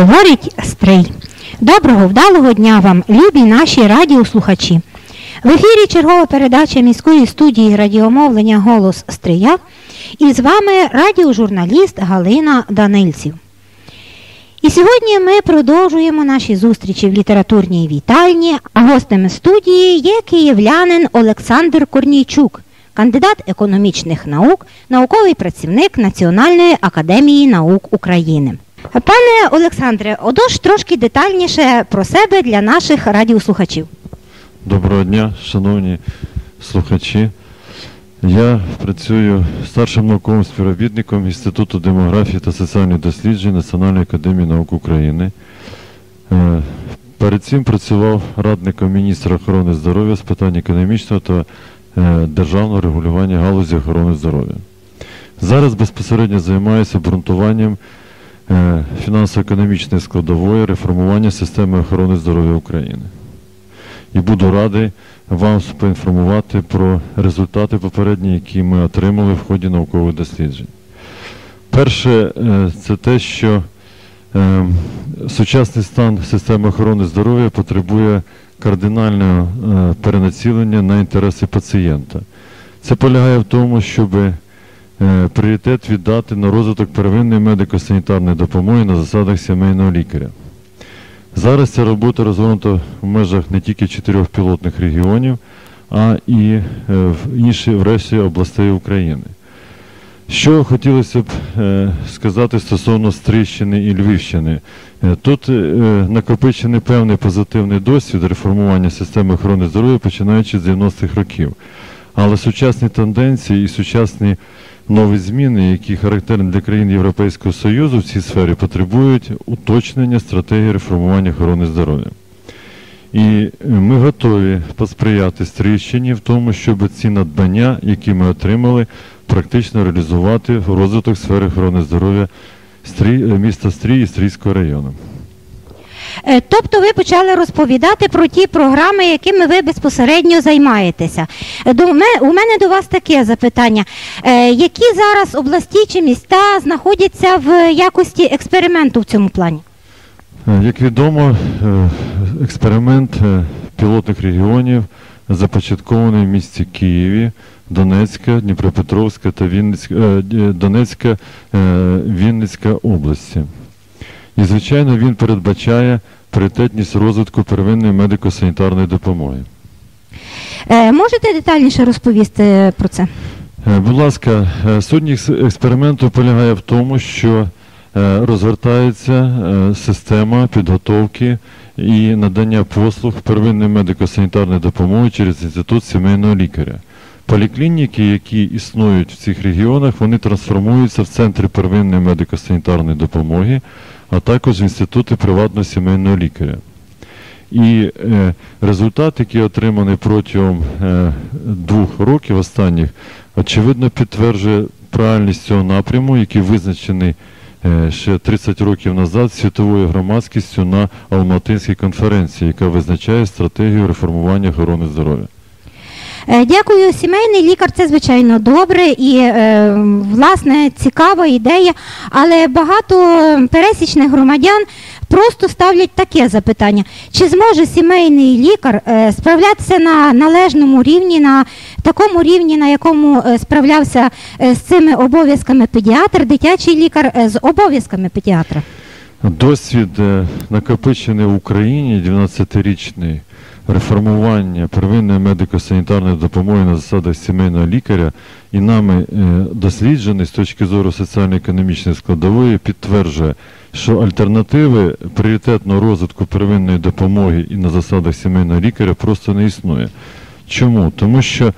говорить Стрий. Доброго вдалого дня вам, любі наші радіослухачі. В ефірі чергова передача міської студії радіомовлення Голос Стрия і з вами радіожурналіст Галина Данильців. І сьогодні ми продовжуємо наші зустрічі в літературній вітальні, а гостем студії є київлянин Олександр Корнійчук, кандидат економічних наук, науковий працівник Національної академії наук України. Пане Олександре, отож трошки детальніше про себе для наших радіослухачів. Доброго дня, шановні слухачі. Я працюю старшим науковим співробітником Інституту демографії та соціальних досліджень Національної академії наук України. Е, Перед цим працював радником міністра охорони здоров'я з питань економічного та е, державного регулювання галузі охорони здоров'я. Зараз безпосередньо займаюся обґрунтуванням фінансово-економічної складової реформування системи охорони здоров'я України. І буду радий вам поінформувати про результати попередні, які ми отримали в ході наукових досліджень. Перше, е, це те, що е, сучасний стан системи охорони здоров'я потребує кардинального е, перенацілення на інтереси пацієнта. Це полягає в тому, щоб е, пріоритет віддати на розвиток первинної медико-санітарної допомоги на засадах сімейного лікаря. Зараз ця робота розгорнута в межах не тільки чотирьох пілотних регіонів, а і е, в інші в решті областей України. Що хотілося б е, сказати стосовно Стрищини і Львівщини. Е, Тут е, накопичений певний позитивний досвід реформування системи охорони здоров'я починаючи з 90-х років. Але сучасні тенденції і сучасні нові зміни, які характерні для країн Європейського Союзу в цій сфері, потребують уточнення стратегії реформування охорони здоров'я. І е, ми готові посприяти Стрийщині в тому, щоб ці надбання, які ми отримали, практично реалізувати в розвиток сфери охорони здоров'я е, міста Стрій і Стрійського району. Е, Тобто ви почали розповідати про ті програми, якими ви безпосередньо займаєтеся. Е, у мене до вас таке запитання. Е, Які зараз області чи міста знаходяться в якості експерименту в цьому плані? Як відомо, експеримент пілотних регіонів започаткований в місті Києві, Донецька, Дніпропетровська та Вінницька, Донецька, Вінницька області. І, звичайно, він передбачає пріоритетність розвитку первинної медико-санітарної допомоги. Е, Можете детальніше розповісти про це? Е, Будь ласка, е, сутність експерименту полягає в тому, що е, розгортається е, система підготовки і надання послуг первинної медико-санітарної допомоги через інститут сімейного лікаря. Поліклініки, які існують в цих регіонах, вони трансформуються в центри первинної медико-санітарної допомоги, а також інститути приватного сімейного лікаря. І е, результат, який отриманий протягом е, двох років останніх, очевидно підтверджує правильність цього напряму, який визначений е, ще 30 років назад світовою громадськістю на Алматинській конференції, яка визначає стратегію реформування охорони здоров'я. Е, Дякую. Сімейний лікар це звичайно добре і е, власне цікава ідея, але багато пересічних громадян просто ставлять таке запитання: чи зможе сімейний лікар е, справлятися на належному рівні, на такому рівні, на якому справлявся з цими обов'язками педіатр, дитячий лікар з обов'язками педіатра? Досвід накопичений в Україні 12-річний реформування первинної медико-санітарної допомоги на засадах сімейного лікаря і нами е, досліджений з точки зору соціально-економічної складової підтверджує, що альтернативи пріоритетного розвитку первинної допомоги і на засадах сімейного лікаря просто не існує. Чому? Тому що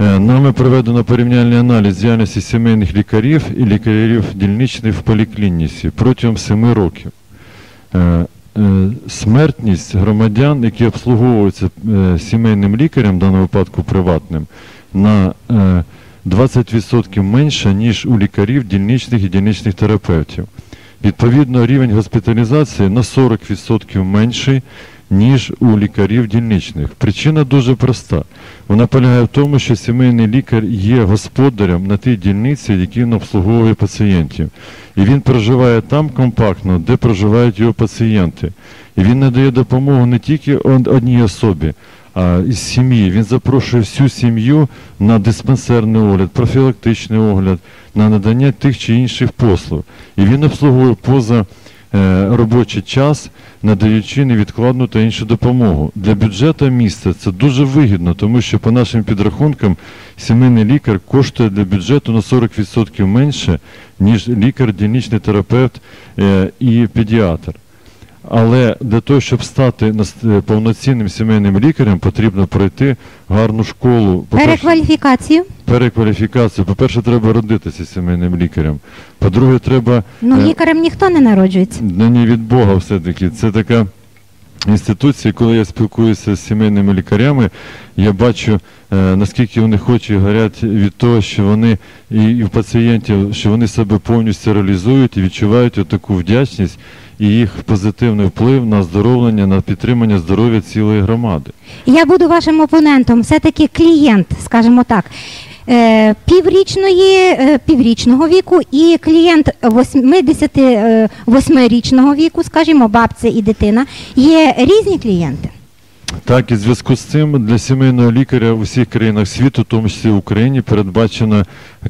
Е, Нами проведено порівняльний аналіз діяльності сімейних лікарів і лікарів дільничних в поліклініці протягом 7 років. Е, е, Смертність громадян, які обслуговуються е, сімейним лікарем, в даному випадку приватним, на е, 20% менша, ніж у лікарів дільничних і дільничних терапевтів. Відповідно, рівень госпіталізації на 40% менший, ніж у лікарів дільничних. Причина дуже проста. Вона полягає в тому, що сімейний лікар є господарем на тій дільниці, який він обслуговує пацієнтів. І він проживає там компактно, де проживають його пацієнти. І він надає допомогу не тільки одній особі, а із сім'ї. Він запрошує всю сім'ю на диспансерний огляд, профілактичний огляд, на надання тих чи інших послуг. І він обслуговує поза робочий час, надаючи невідкладну та іншу допомогу. Для бюджету міста це дуже вигідно, тому що по нашим підрахункам сімейний лікар коштує для бюджету на 40% менше, ніж лікар, дільничний терапевт е, і педіатр. Але для того, щоб стати е, повноцінним сімейним лікарем, потрібно пройти гарну школу. Перекваліфікацію. перекваліфікацію. По-перше, треба родитися сімейним лікарем. По-друге, треба Ну, е, лікарем ніхто не народжується. на ній від Бога все-таки. Це така інституція, коли я спілкуюся з сімейними лікарями, я бачу, е, наскільки вони хочуть горять від того, що вони і, в пацієнтів, що вони себе повністю реалізують і відчувають таку вдячність і їх позитивний вплив на здоровлення, на підтримання здоров'я цілої громади. Я буду вашим опонентом, все-таки клієнт, скажімо так. е, Піврічної, е, піврічного віку і клієнт 88-річного віку, скажімо, бабця і дитина, є різні клієнти. Так, і в зв'язку з цим для сімейного лікаря в усіх країнах світу, в тому числі в Україні, передбачено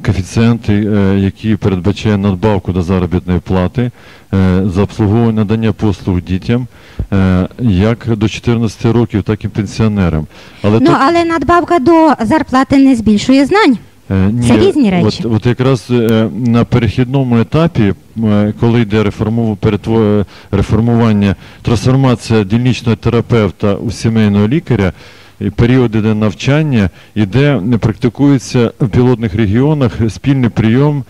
коефіцієнти, е, які передбачають надбавку до заробітної плати е, за обслуговування надання послуг дітям е, як до 14 років, так і пенсіонерам. Але Ну, тут, але надбавка до зарплати не збільшує знань. Е, ні, це різні речі. От, от якраз е, на перехідному етапі, е, коли йде реформу, перетво- реформування, трансформація дільничного терапевта у сімейного лікаря, і період іде навчання, і де не практикується в пілотних регіонах спільний прийом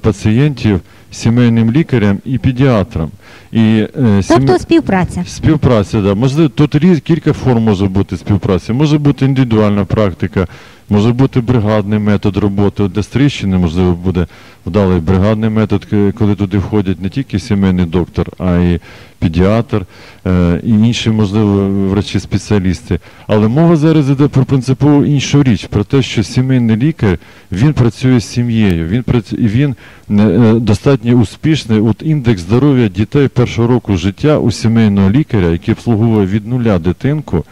пацієнтів сімейним лікарем і педіатром. І, е, Тобто сімей- співпраця. Співпраця, да. Можливо, тут різ, кілька форм може бути співпраці. Може бути індивідуальна практика, може бути бригадний метод роботи. От Для Стрищини, можливо, буде вдалий бригадний метод, коли туди входять не тільки сімейний доктор, а й педіатр е, і інші, можливо, врачі-спеціалісти. Але мова зараз йде про принципово іншу річ, про те, що сімейний лікар він працює з сім'єю, він працю- він е, е, достатньо успішний. От індекс здоров'я дітей першого року життя у сімейного лікаря, який обслуговує від нуля дитинку.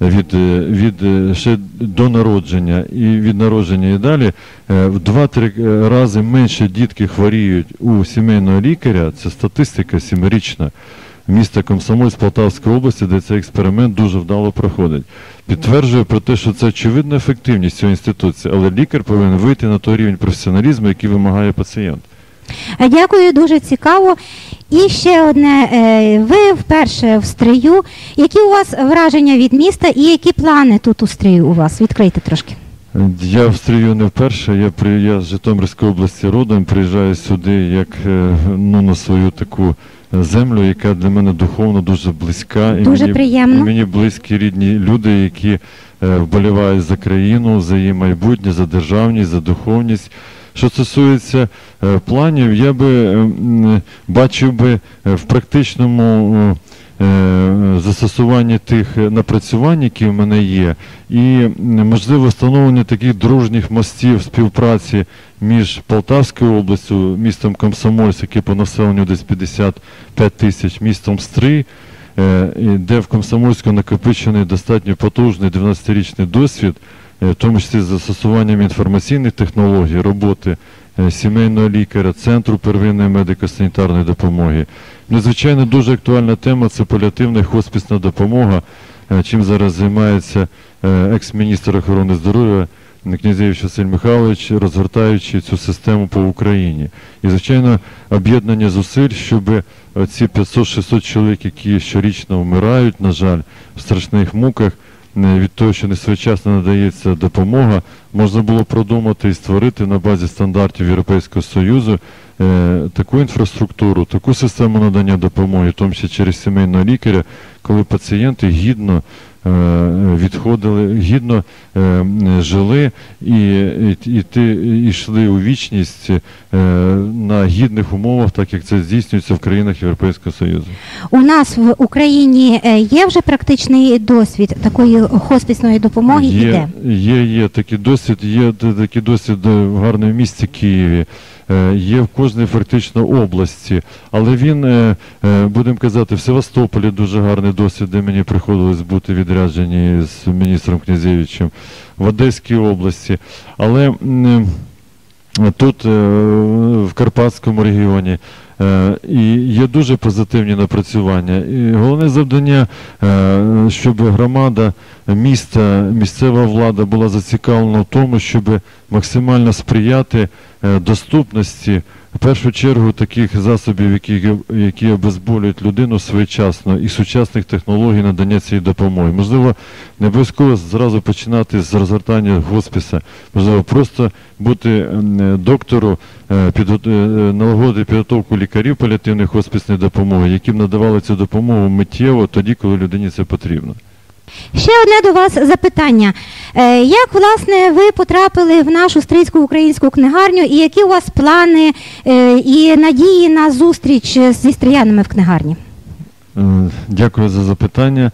Від, е, від е, ще до народження і від народження і далі е, в 2-3 рази менше дітки хворіють у сімейного лікаря. Це статистика сімирічна міста Комсомольськ Полтавської області, де цей експеримент дуже вдало проходить. Підтверджує про те, що це очевидна ефективність цієї інституції, але лікар повинен вийти на той рівень професіоналізму, який вимагає пацієнт. Дякую, дуже цікаво. І ще одне, е, ви вперше в стрию. Які у вас враження від міста і які плани тут у стрию у вас? Відкрийте трошки. Я в стрію не вперше. Я при я з Житомирської області родом, приїжджаю сюди як е, ну, на свою таку землю, яка для мене духовно дуже близька. Дуже мені, приємно. І мені близькі рідні люди, які е, вболівають за країну, за її майбутнє, за державність, за духовність. Що стосується е, планів, я би е, бачив би е, в практичному е, застосуванні тих напрацювань, які в мене є, і можливо встановлення таких дружніх мостів співпраці між Полтавською областю, містом Комсомольськ, яке по населенню десь 55 тисяч, містом Стрий, е, де в Комсомольську накопичений достатньо потужний 12-річний досвід, в тому числі з застосуванням інформаційних технологій, роботи е, сімейного лікаря, центру первинної медико-санітарної допомоги. Надзвичайно дуже актуальна тема це паліативна і хоспісна допомога, е, чим зараз займається е, екс-міністр охорони здоров'я Князевич Василь Михайлович, розгортаючи цю систему по Україні. І, звичайно, об'єднання зусиль, щоб ці 500-600 чоловік, які щорічно вмирають, на жаль, в страшних муках, е, від того, що не своєчасно надається допомога, можна було продумати і створити на базі стандартів Європейського Союзу е, таку інфраструктуру, таку систему надання допомоги, в тому числі через сімейного лікаря, коли пацієнти гідно е, відходили, гідно е, жили і, і, і, і йшли у вічність е, на гідних умовах, так як це здійснюється в країнах Європейського Союзу. У нас в Україні є вже практичний досвід такої хоспісної допомоги. Є, Іде. є, є такий досвід, є такий досвід в гарному місті Києві, є в кожній фактично області, але він, е, е, будемо казати, в Севастополі дуже гарний досвід, де мені приходилось бути відряджені з міністром Князевичем, в Одеській області. Але е, тут, е, в Карпатському регіоні, Е, І є дуже позитивні напрацювання. І головне завдання, е, щоб громада, міста, місцева влада була зацікавлена в тому, щоб максимально сприяти е, доступності в першу чергу таких засобів, які, які обезболюють людину своєчасно і сучасних технологій надання цієї допомоги. Можливо, не обов'язково зразу починати з розгортання госпіса, можливо, просто бути е, доктору, е, е, налагодити підготовку лікарів паліативної хоспісної допомоги, які б надавали цю допомогу миттєво тоді, коли людині це потрібно. Ще одне до вас запитання. Е, Як власне ви потрапили в нашу стрийську українську книгарню, і які у вас плани е, і надії на зустріч зі стріянами в книгарні? Е, Дякую за запитання.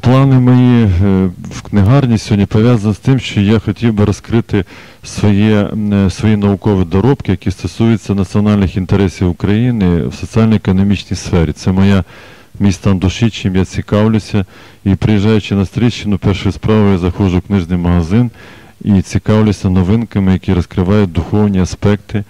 Плани мої е, в книгарні сьогодні пов'язані з тим, що я хотів би розкрити своє, е, свої наукові доробки, які стосуються національних інтересів України в соціально-економічній сфері. Це моя мій стан душі, чим я цікавлюся. І приїжджаючи на Стрийщину, першою справою я заходжу в книжний магазин і цікавлюся новинками, які розкривають духовні аспекти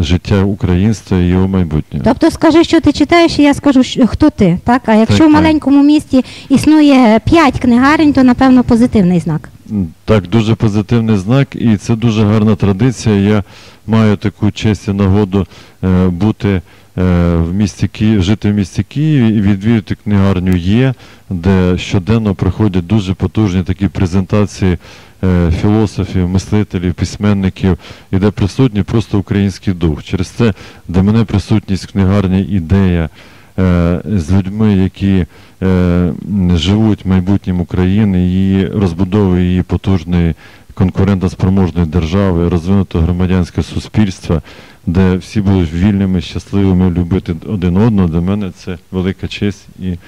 життя українства і його майбутнього. Тобто скажи, що ти читаєш, і я скажу, що- хто ти. Так? А якщо Так, в так. маленькому місті існує п'ять книгарень, то напевно позитивний знак. Так, дуже позитивний знак, і це дуже гарна традиція. Я маю таку честь і нагоду е, бути е, в місті Київ, жити в місті Києві і відвідати книгарню є, де щоденно проходять дуже потужні такі презентації е, філософів, мислителів, письменників, і де присутній просто український дух. Через це для мене присутність в книгарні ідея е, з людьми, які е, живуть майбутнім України, її розбудови її потужної конкурентоспроможної держави, розвинутого громадянського суспільства, де всі будуть вільними, щасливими, любити один одного. Для мене це велика честь і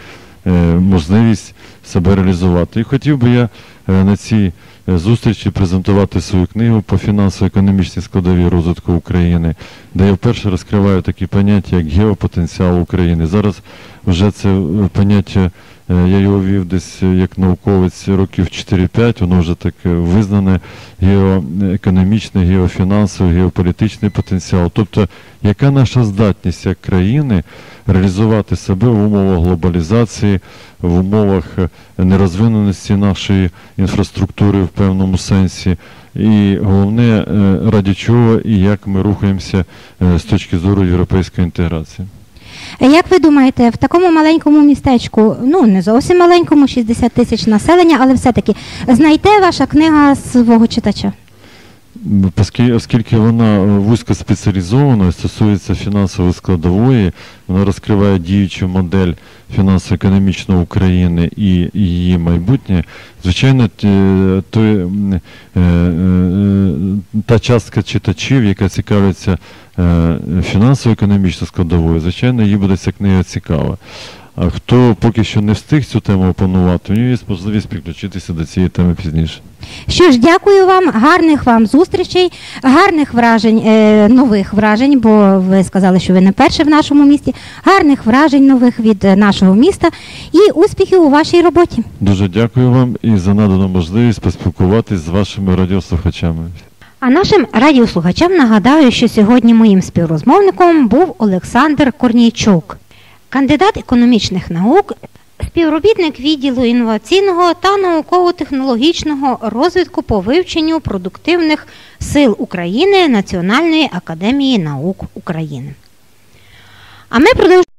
е, можливість себе реалізувати. І хотів би я е, на цій е, зустрічі презентувати свою книгу по фінансово-економічній складовій розвитку України, де я вперше розкриваю такі поняття, як геопотенціал України. Зараз вже це поняття, я його вів десь е, як науковець років 4-5, воно вже так е, визнане геоекономічний, геофінансовий, геополітичний потенціал. Тобто, яка наша здатність як країни реалізувати себе в умовах глобалізації, в умовах е, нерозвиненості нашої інфраструктури в певному сенсі. І головне, е, раді чого і як ми рухаємося е, з точки зору європейської інтеграції. Е, Як ви думаєте, в такому маленькому містечку, ну не зовсім маленькому, 60 тисяч населення, але все-таки знайде ваша книга свого читача? Оскільки, вона е, вузько спеціалізована, і стосується фінансової складової, вона розкриває діючу модель фінансово-економічної України і її майбутнє, звичайно, ті- той, е, е, та частка читачів, яка цікавиться е, фінансово-економічною складовою, звичайно, їй буде ця книга цікава. А хто поки що не встиг цю тему опанувати, у нього є можливість підключитися до цієї теми пізніше. Що ж, дякую вам, гарних вам зустрічей, гарних вражень, е, нових вражень, бо ви сказали, що ви не перші в нашому місті. Гарних вражень нових від е, нашого міста і успіхів у вашій роботі. Дуже дякую вам і за надану можливість поспілкуватись з вашими радіослухачами. А нашим радіослухачам нагадаю, що сьогодні моїм співрозмовником був Олександр Корнійчук, кандидат економічних наук, співробітник відділу інноваційного та науково-технологічного розвитку по вивченню продуктивних сил України Національної академії наук України. А ми продовжуємо.